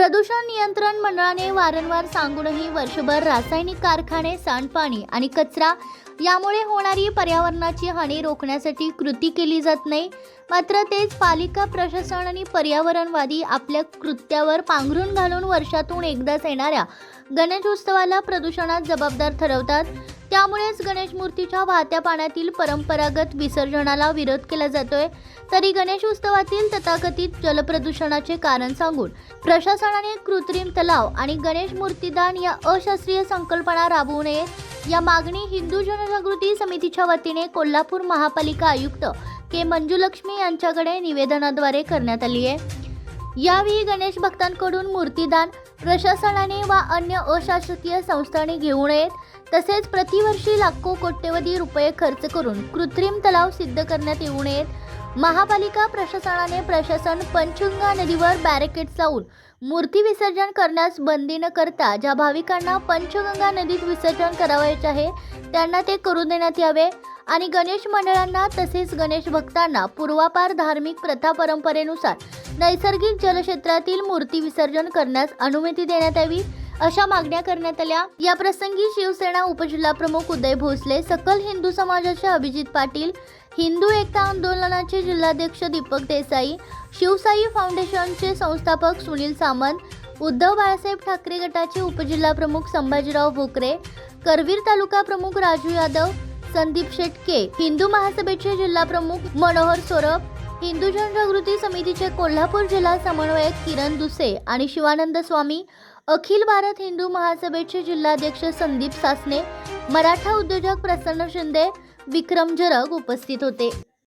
प्रदूषण नियंत्रण मंडळाने वारंवार सांगूनही वर्षभर रासायनिक कारखाने सांडपाणी आणि कचरा यामुळे होणारी पर्यावरणाची हानी रोखण्यासाठी कृती केली जात नाही. मात्र तेच पालिका प्रशासन आणि पर्यावरणवादी आपल्या कृत्यावर पांघरून घालून वर्षातून एकदाच येणाऱ्या गणेशोत्सवाला प्रदूषणात जबाबदार ठरवतात. त्यामुळेच गणेश मूर्तीच्या वाहत्या पाण्यातील परंपरागत विसर्जनाला विरोध केला जातोय. तरी गणेश उत्सवातील तथाकथित जलप्रदूषणाचे कारण सांगून प्रशासनाने कृत्रिम तलाव आणि गणेश मूर्तीदान या अशास्त्रीय संकल्पना राबवू नये या मागणी हिंदू जनजागृती समितीच्या वतीने कोल्हापूर महापालिका आयुक्त के मंजुलक्ष्मी यांच्याकडे निवेदनाद्वारे करण्यात आली आहे. यावेळी गणेश भक्तांकडून मूर्तीदान प्रशासनाने वा अन्य अशासकीय संस्थांनी घेऊ नयेत. तसेच प्रतिवर्षी लाखो कोट्यवधी रुपये खर्च करून कृत्रिम तलाव सिद्ध करण्यात येऊ नयेत. महापालिका प्रशासनाने प्रशासन पंचगंगा नदीवर बॅरिकेड्स लावून मूर्ती विसर्जन करण्यास बंदी न करता ज्या भाविकांना पंचगंगा नदीत विसर्जन करावायचे आहे त्यांना ते करू देण्यात यावे. आणि गणेश मंडळांना तसेच गणेश भक्तांना पूर्वापार धार्मिक प्रथा परंपरेनुसार नैसर्गिक जलक्षेत्रातील मूर्ती विसर्जन करण्यास अनुमती देण्यात यावी. अशा मागण्या करण्यात आल्या. या प्रसंगी शिवसेना उपजिल्हा प्रमुख उदय भोसले सकल हिंदू समाजाचे अभिजित पाटील हिंदू एकता आंदोलनाचे जिल्हाध्यक्ष दीपक देसाई शिवसाई फाउंडेशनचे संस्थापक सुनील सामंत उद्धव बाळासाहेब ठाकरे गटाचे उपजिल्हा प्रमुख संभाजीराव भोकरे करवीर तालुका प्रमुख राजू यादव संदीप शेटके हिंदू महासभेचे जिल्हा प्रमुख मनोहर सोरप हिंदू जनजागृती समितीचे कोल्हापूर जिल्हा समन्वयक किरण दुसे आणि शिवानंद स्वामी अखिल भारत हिंदू महासभेचे जिल्हाध्यक्ष संदीप सासने मराठा उद्योजक प्रसन्न शिंदे विक्रम जरग उपस्थित होते.